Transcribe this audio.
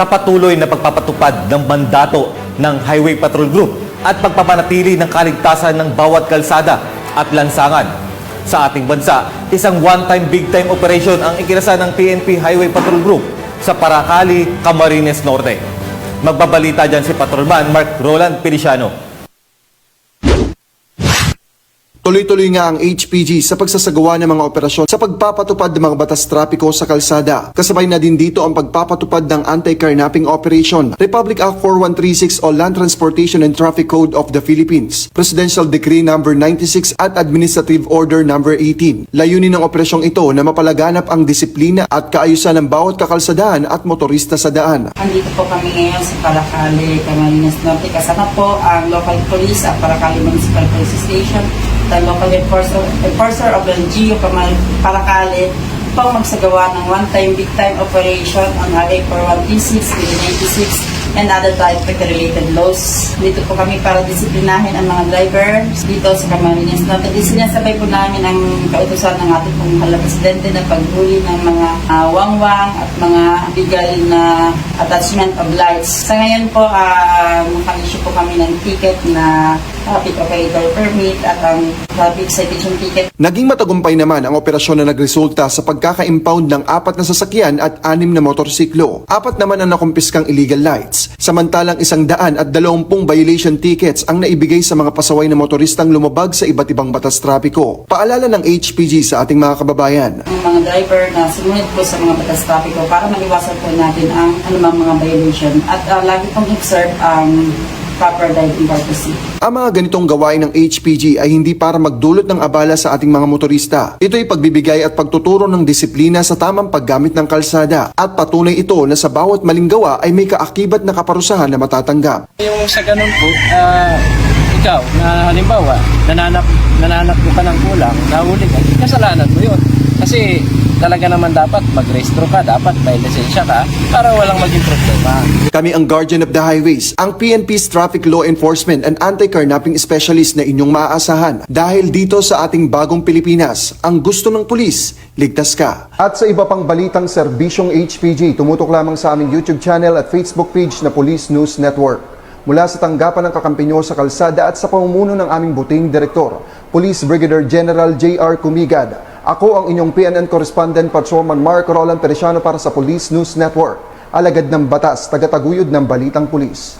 sa patuloy na pagpapatupad ng mandato ng Highway Patrol Group at pagpapanatili ng kaligtasan ng bawat kalsada at lansangan. Sa ating bansa, isang one-time big-time operation ang ikinasa ng PNP Highway Patrol Group sa Paracali, Camarines Norte. Magbabalita dyan si Patrolman Mark Roland Feliciano. Tuloy-tuloy nga ang HPG sa pagsasagawa ng mga operasyon sa pagpapatupad ng mga batas trapiko sa kalsada. Kasabay na din dito ang pagpapatupad ng Anti-Carnapping Operation, Republic Act 4136 o Land Transportation and Traffic Code of the Philippines, Presidential Decree No. 96 at Administrative Order No. 18. Layunin ng operasyong ito na mapalaganap ang disiplina at kaayusan ng bawat kakalsadaan at motorista sa daan. Andito po kami ngayon sa Paracali, Camarines Norte. Kasama po ang local police at Paracali Municipal Police Station, the local enforcer, enforcer of LGU Paracali po magsagawa ng one-time big-time operation on Highway 4136, 96 and other traffic-related laws. Dito po kami para disiplinahin ang mga drivers dito sa Camarines Norte. Sinasabay po namin ang kautusan ng ating pong mahal na presidente na paghuli ng mga ah, wangwang at mga legal na attachment of lights. Sa ngayon po, uh, naka-issue po kami ng ticket na traffic operator permit at ang traffic citation ticket Naging matagumpay naman ang operasyon na nagresulta sa pagkaka-impound ng apat na sasakyan at anim na motorsiklo. Apat naman ang nakumpiskang illegal lights. Samantalang isang daan at dalawampung violation tickets ang naibigay sa mga pasaway na motoristang lumabag sa iba't ibang batas trapiko. Paalala ng HPG sa ating mga kababayan. ang mga driver na sumunod po sa mga batas trapiko para maiwasan po natin ang anumang mga violation at ah, lagi pong observe ang proper driving courtesy. Ang mga ganitong gawain ng HPG ay hindi para magdulot ng abala sa ating mga motorista. Ito'y pagbibigay at pagtuturo ng disiplina sa tamang paggamit ng kalsada at patunay ito na sa bawat maling gawa ay may kaakibat na kaparusahan na matatanggap. Yung sa ganun po, ah, ikaw, na halimbawa, nananap, nananap ko ka ng kulang, nahuli ka, kasalanan mo yun. Kasi talaga naman dapat mag-restro ka, dapat may lisensya ka para walang maging problema. Kami ang Guardian of the Highways, ang PNP's Traffic Law Enforcement and Anti-Carnapping Specialist na inyong maaasahan. Dahil dito sa ating bagong Pilipinas, ang gusto ng pulis, ligtas ka. At sa iba pang balitang serbisyong HPG, tumutok lamang sa aming YouTube channel at Facebook page na Police News Network. Mula sa tanggapan ng kakampi sa kalsada at sa pamumuno ng aming buting direktor, Police Brigadier General J.R. Kumigad, ako ang inyong PNN Correspondent Patrolman Mark Roland Peresiano para sa Police News Network alagad ng batas, tagataguyod ng balitang pulis.